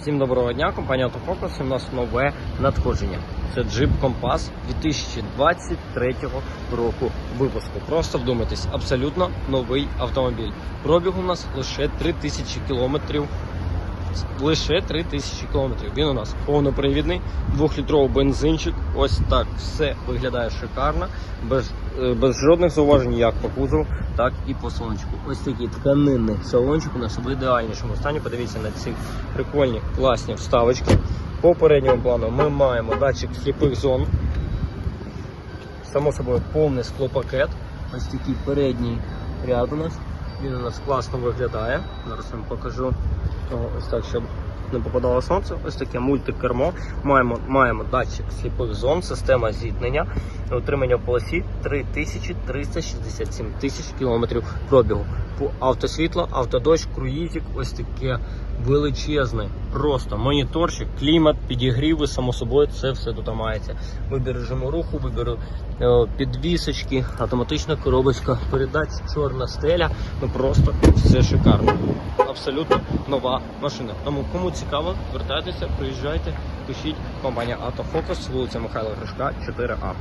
Всім доброго дня, компанія Автофокус. У нас нове надходження. Це Jeep Compass 2023 року випуску. Просто вдумайтесь, абсолютно новий автомобіль. Пробіг у нас лише 3000 кілометрів. Лише 3000 кілометрів. Він у нас повнопривідний, двохлітровий бензинчик. Ось так все виглядає шикарно, без, е, без жодних зауважень як по кузову, так і по салончику. Ось такий тканинний салончик у нас в ідеальнішому стані. Подивіться на ці прикольні класні вставочки. По передньому плану ми маємо датчик сліпих зон. Само собою повний склопакет. Ось такий передній ряд у нас. Він у нас класно виглядає. Зараз вам покажу. Ось так, щоб не попадало сонце. Ось таке мультикермо. Маємо, маємо датчик сліпих зон, система зіткнення, отримання в полосі 3367 тисяч кілометрів пробігу. Автосвітло, автодощ, круїзик, ось таке величезне. Просто моніторчик, клімат, підігріви, само собою, це все тут мається. Вибір режиму руху, вибір е, підвісочки, автоматична коробочка, передач, чорна стеля. Ну просто все шикарно. Абсолютно нова машина. Тому кому цікаво, звертайтеся, приїжджайте, пишіть компанія Автофокус, вулиця Михайла Гришка, 4А.